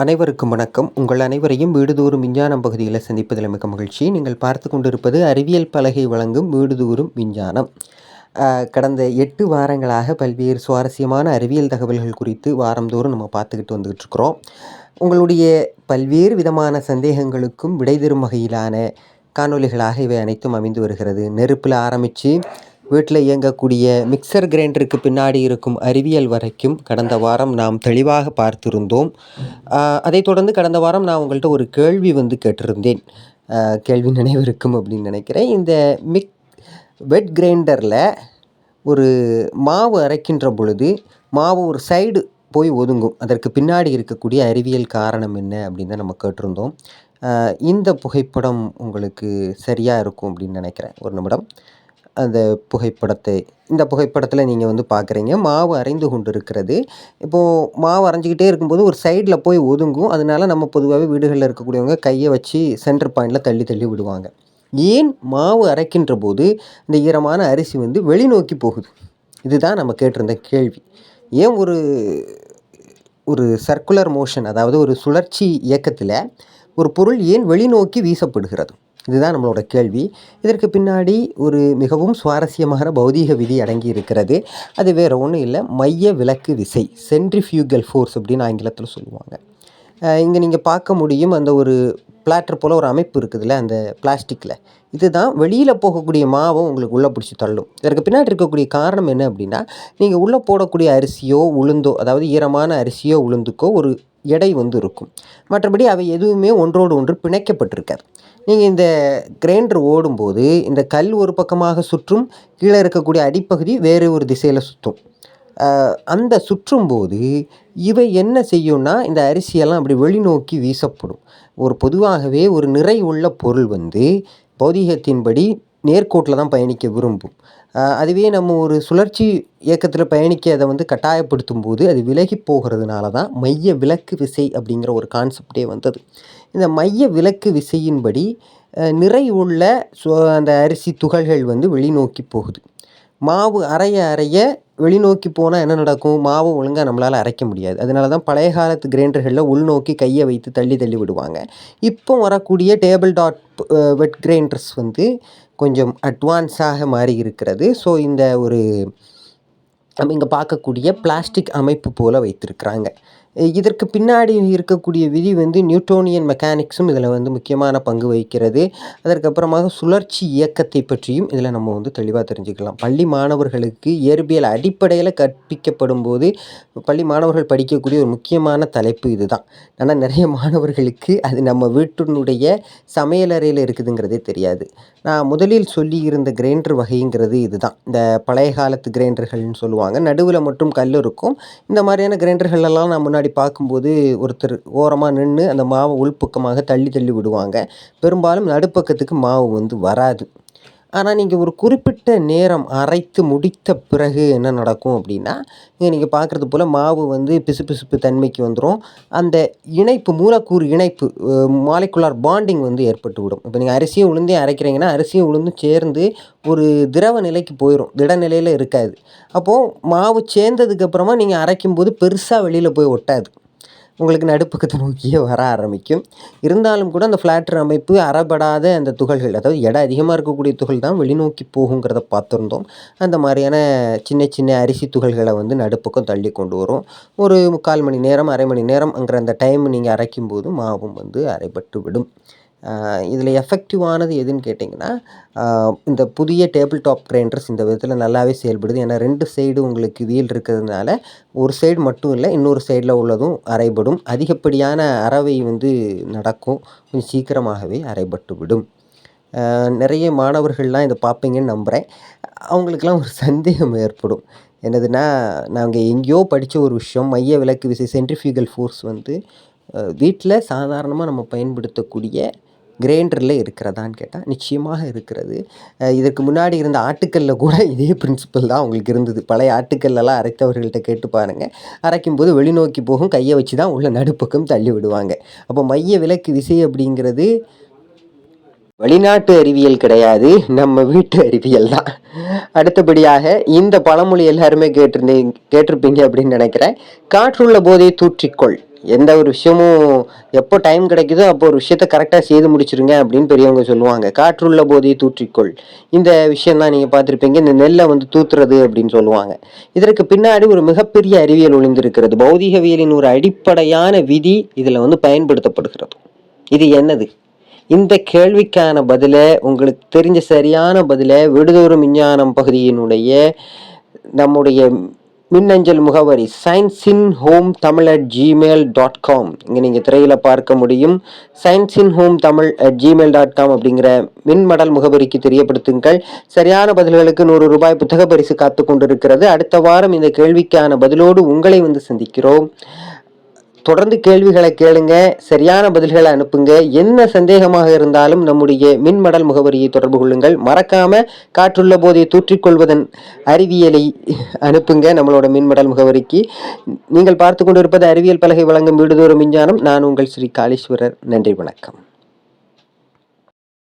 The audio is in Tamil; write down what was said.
அனைவருக்கும் வணக்கம். உங்கள் அனைவரையும் வீடுதோறும் விஞ்ஞானம் பகுதியில் சந்திப்பதில் மிக மகிழ்ச்சி. நீங்கள் பார்த்து கொண்டிருப்பது அறிவியல் பலகை வழங்கும் வீடுதோறும் விஞ்ஞானம். கடந்த எட்டு வாரங்களாக பல்வேறு சுவாரஸ்யமான அறிவியல் தகவல்கள் குறித்து வாரந்தோறும் நம்ம பார்த்துக்கிட்டு வந்துக்கிட்டு இருக்கிறோம். உங்களுடைய பல்வேறு விதமான சந்தேகங்களுக்கும் விடை தரும் வகையிலான காணொளிகளாக இவை அனைத்தும் அமைந்து வருகிறது. நெருப்பில் ஆரம்பித்து வீட்டில் இயங்கக்கூடிய மிக்சர் கிரைண்டருக்கு பின்னாடி இருக்கும் அறிவியல் வரைக்கும் கடந்த வாரம் நாம் தெளிவாக பார்த்திருந்தோம். அதைத் தொடர்ந்து கடந்த வாரம் நான் உங்கள்கிட்ட ஒரு கேள்வி வந்து கேட்டிருந்தேன். கேள்வி நினைவிருக்கும் அப்படின்னு நினைக்கிறேன். இந்த மிக் வெட் கிரைண்டரில் ஒரு மாவு அரைக்கின்ற பொழுது மாவு ஒரு சைடு போய் ஒதுங்கும். அதற்கு பின்னாடி இருக்கக்கூடிய அறிவியல் காரணம் என்ன அப்படின்னு தான் நம்ம கேட்டிருந்தோம். இந்த புகைப்படம் உங்களுக்கு சரியாக இருக்கும் அப்படின்னு நினைக்கிறேன். ஒரு நிமிடம். அந்த புகைப்படத்தை இந்த புகைப்படத்தில் நீங்கள் வந்து பார்க்குறீங்க மாவு அரைந்து கொண்டு இருக்கிறது இப்போது மாவு அரைஞ்சிக்கிட்டே இருக்கும்போது ஒரு சைடில் போய் ஒதுங்கும். அதனால நம்ம பொதுவாகவே வீடுகளில் இருக்கக்கூடியவங்க கையை வச்சு சென்டர் பாயிண்டில் தள்ளி தள்ளி விடுவாங்க. ஏன் மாவு அரைக்கின்ற போது இந்த ஈரமான அரிசி வந்து வெளிநோக்கி போகுது? இதுதான் நம்ம கேட்டிருந்த கேள்வி. ஏன் ஒரு ஒரு சர்க்குலர் மோஷன் அதாவது ஒரு சுழற்சி இயக்கத்தில் ஒரு பொருள் ஏன் வெளிநோக்கி வீசப்படுகிறது? இதுதான் நம்மளோட கேள்வி. இதற்கு பின்னாடி ஒரு மிகவும் சுவாரஸ்யமான பௌதீக விதி அடங்கி இருக்கிறது அது வேறு ஒன்றும் இல்லை. மைய விலக்கு விசை சென்ட்ரிஃபியூகல் ஃபோர்ஸ் அப்படின்னு ஆங்கிலத்தில் சொல்லுவாங்க. இங்கே நீங்கள் பார்க்க முடியும் அந்த ஒரு பிளாட்டர் போல் ஒரு அமைப்பு இருக்குதுல்ல அந்த பிளாஸ்டிக்கில் இதுதான் வெளியில் போகக்கூடிய மாவும் உங்களுக்கு உள்ளே பிடிச்சி தள்ளும். இதற்கு பின்னாடி இருக்கக்கூடிய காரணம் என்ன அப்படின்னா நீங்கள் உள்ளே போடக்கூடிய அரிசியோ உளுந்தோ அதாவது ஈரமான அரிசியோ உளுந்துக்கோ ஒரு எடை வந்து இருக்கும். மற்றபடி அவை எதுவுமே ஒன்றோடு ஒன்று பிணைக்கப்பட்டிருக்காது. நீங்கள் இந்த கிரைண்டர் ஓடும்போது இந்த கல் ஒரு பக்கமாக சுற்றும் கீழே இருக்கக்கூடிய அடிப்பகுதி வேறு ஒரு திசையில் சுற்றும் அந்த சுற்றும்போது இவை என்ன செய்யும்னா இந்த அரிசியெல்லாம் அப்படி வெளிநோக்கி வீசப்படும். ஒரு பொதுவாகவே ஒரு நிறை உள்ள பொருள் வந்து பௌதீகத்தின்படி நேர்கோட்டில் தான் பயணிக்க விரும்பும். அதுவே நம்ம ஒரு சுழற்சி இயக்கத்தில் பயணிக்க அதை வந்து கட்டாயப்படுத்தும் போது அது விலகி போகிறதுனால தான் மைய விலக்கு விசை அப்படிங்கிற ஒரு கான்செப்டே வந்தது. இந்த மைய விலக்கு விசையின்படி நிறை உள்ள சு அந்த அரிசி துகள்கள் வந்து வெளிநோக்கி போகுது. மாவு அரைய அரைய வெளிநோக்கி போனால் என்ன நடக்கும்? மாவு ஒழுங்காக நம்மளால் அரைக்க முடியாது. அதனால தான் பழைய காலத்து கிரைண்டர்களில் உள்நோக்கி கையை வைத்து தள்ளி தள்ளி விடுவாங்க. இப்போ வரக்கூடிய டேபிள் டாட் வெட் கிரைண்டர்ஸ் வந்து கொஞ்சம் அட்வான்ஸாக மாறி இருக்கிறது. ஸோ இந்த ஒரு நம்ம இங்கே பார்க்கக்கூடிய பிளாஸ்டிக் அமைப்பு போல் வைத்திருக்கிறாங்க. இதற்கு பின்னாடி இருக்கக்கூடிய விதி வந்து நியூட்டோனியன் மெக்கானிக்ஸும் இதில் வந்து முக்கியமான பங்கு வகிக்கிறது. அதற்கப்புறமாக சுழற்சி இயக்கத்தை பற்றியும் இதில் நம்ம வந்து தெளிவாக தெரிஞ்சுக்கலாம். பள்ளி மாணவர்களுக்கு இயற்பியல் அடிப்படையில் கற்பிக்கப்படும் போது பள்ளி மாணவர்கள் படிக்கக்கூடிய ஒரு முக்கியமான தலைப்பு இதுதான். ஆனால் நிறைய மாணவர்களுக்கு அது நம்ம வீட்டினுடைய சமையலறையில் இருக்குதுங்கிறதே தெரியாது. நான் முதலில் சொல்லியிருந்த கிரைண்டர் வகைங்கிறது இதுதான். இந்த பழைய காலத்து கிரைண்டர்கள்னு சொல்லுவாங்க. நடுவில் மட்டும் கல் இருக்கும். இந்த மாதிரியான கிரைண்டர்கள் எல்லாம் நான் முன்னாடி பார்க்கும்போது ஒருத்தர் ஓரமாக நின்று அந்த மாவை உள்பக்கமாக தள்ளி தள்ளி விடுவாங்க. பெரும்பாலும் நடுப்பக்கத்துக்கு மாவு வந்து வராது. ஆனால் நீங்கள் ஒரு குறிப்பிட்ட நேரம் அரைத்து முடித்த பிறகு என்ன நடக்கும் அப்படின்னா இங்கே நீங்கள் பார்க்குறது போல் மாவு வந்து பிசுபிசுப்பு தன்மைக்கு வந்துடும் அந்த இணைப்பு மூலக்கூறு இணைப்பு மாலிகுலார் பாண்டிங் வந்து ஏற்பட்டு விடும் இப்போ நீங்கள் அரிசியும் உளுந்தையும் அரைக்கிறீங்கன்னா அரிசியும் உளுந்தும் சேர்ந்து ஒரு திரவ நிலைக்கு போயிடும் திடநிலையில் இருக்காது. அப்போது மாவு சேர்ந்ததுக்கு அப்புறமா நீங்கள் அரைக்கும்போது பெருசாக வெளியில் போய் ஒட்டாது. உங்களுக்கு நடுப்பக்கத்தை நோக்கியே வர ஆரம்பிக்கும். இருந்தாலும் கூட அந்த ஃப்ளாட்டர் அமைப்பு அறப்படாத அந்த துகள்கள் அதாவது எடை அதிகமாக இருக்கக்கூடிய துகள் தான் வெளிநோக்கி போகுங்கிறத பார்த்துருந்தோம். அந்த மாதிரியான சின்ன சின்ன அரிசி துகள்களை வந்து நடுப்பக்கம் தள்ளி கொண்டு வரும். ஒரு முக்கால் மணி நேரம் அரை மணி நேரம்ங்கிற அந்த டைம் நீங்கள் அரைக்கும் போது மாவும் வந்து அரைப்பட்டு விடும். இதில் எஃபெக்டிவானது எதுன்னு கேட்டிங்கன்னா இந்த புதிய டேபிள் டாப் கிரைண்டர்ஸ் இந்த விதத்தில் நல்லாவே செயல்படுது. ஏன்னா ரெண்டு சைடு உங்களுக்கு வீல் இருக்கிறதுனால ஒரு சைடு மட்டும் இல்லை இன்னொரு சைடில் உள்ளதும் அரைபடும். அதிகப்படியான அறவை வந்து நடக்கும். கொஞ்சம் சீக்கிரமாகவே அரைபட்டு விடும். நிறைய மாணவர்கள்லாம் இதை பார்ப்பீங்கன்னு நம்புகிறேன் அவங்களுக்கெல்லாம் ஒரு சந்தேகம் ஏற்படும். என்னதுன்னா நாங்கள் எங்கேயோ படித்த ஒரு விஷயம் மைய விலக்கு விசை சென்ட்ரிஃபியூகல் ஃபோர்ஸ் வந்து வீட்டில் சாதாரணமாக நம்ம பயன்படுத்தக்கூடிய கிரைண்டரில் இருக்கிறதான்னு கேட்டால் நிச்சயமாக இருக்கிறது. இதற்கு முன்னாடி இருந்த ஆட்டுக்கல்ல கூட இதே பிரின்சிபல் தான் அவங்களுக்கு இருந்தது. பழைய ஆட்டுக்கல்லெல்லாம் அரைத்தவர்கள்ட்ட கேட்டு பாருங்கள் அரைக்கும்போது வெளிநோக்கி போகும் கையை வச்சு தான் உள்ள நடுப்பக்கம் தள்ளி விடுவாங்க. அப்போ மைய விலக்கு விசை அப்படிங்கிறது வெளிநாட்டு அறிவியல் கிடையாது நம்ம வீட்டு அறிவியல் தான். அடுத்தபடியாக இந்த பழமொழி எல்லாருமே கேட்டிருந்தீங்க கேட்டிருப்பீங்க அப்படின்னு நினைக்கிறேன். காற்றுள்ள போதே தூற்றிக்கொள். எந்த ஒரு விஷயமும் எப்போ டைம் கிடைக்குதோ அப்போ ஒரு விஷயத்த கரெக்டாக செய்து முடிச்சிருங்க அப்படின்னு பெரியவங்க சொல்லுவாங்க. காற்றுள்ள போதே தூற்றிக்கொள். இந்த விஷயம்தான் நீங்கள் பார்த்துருப்பீங்க. இந்த நெல்லை வந்து தூத்துறது அப்படின்னு சொல்லுவாங்க. இதற்கு பின்னாடி ஒரு மிகப்பெரிய அறிவியல் ஒளிந்திருக்கிறது. பௌதிகவியலின் ஒரு அடிப்படையான விதி இதில் வந்து பயன்படுத்தப்படுகிறது. இது என்னது? இந்த கேள்விக்கான பதிலை உங்களுக்கு தெரிஞ்ச சரியான பதிலை விடுதோறும் விஞ்ஞானம் பகுதியினுடைய நம்முடைய மின்னஞ்சல் முகவரி science in home Tamil at Gmail dot com இங்கே நீங்கள் திரையில் பார்க்க முடியும். Science in home Tamil at Gmail dot com அப்படிங்கிற மின்மடல் முகவரிக்கு தெரியப்படுத்துங்கள். சரியான பதில்களுக்கு நூறு ரூபாய் புத்தக பரிசு காத்து கொண்டிருக்கிறது. அடுத்த வாரம் இந்த கேள்விக்கான பதிலோடு உங்களை வந்து சந்திக்கிறோம். தொடர்ந்து கேள்விகளை கேளுங்க சரியான பதில்களை அனுப்புங்க. என்ன சந்தேகமாக இருந்தாலும் நம்முடைய மின்மடல் முகவரியை தொடர்பு கொள்ளுங்கள். மறக்காம காற்றுள்ள போதை தூற்றிக்கொள்வதன் அறிவியலை அனுப்புங்க நம்மளோட மின்மடல் முகவரிக்கு. நீங்கள் பார்த்து கொண்டிருப்பது அறிவியல் பலகை வழங்கும் வீடுதோறும் விஞ்ஞானம் நான் உங்கள் ஸ்ரீ காளீஸ்வரர். நன்றி வணக்கம்.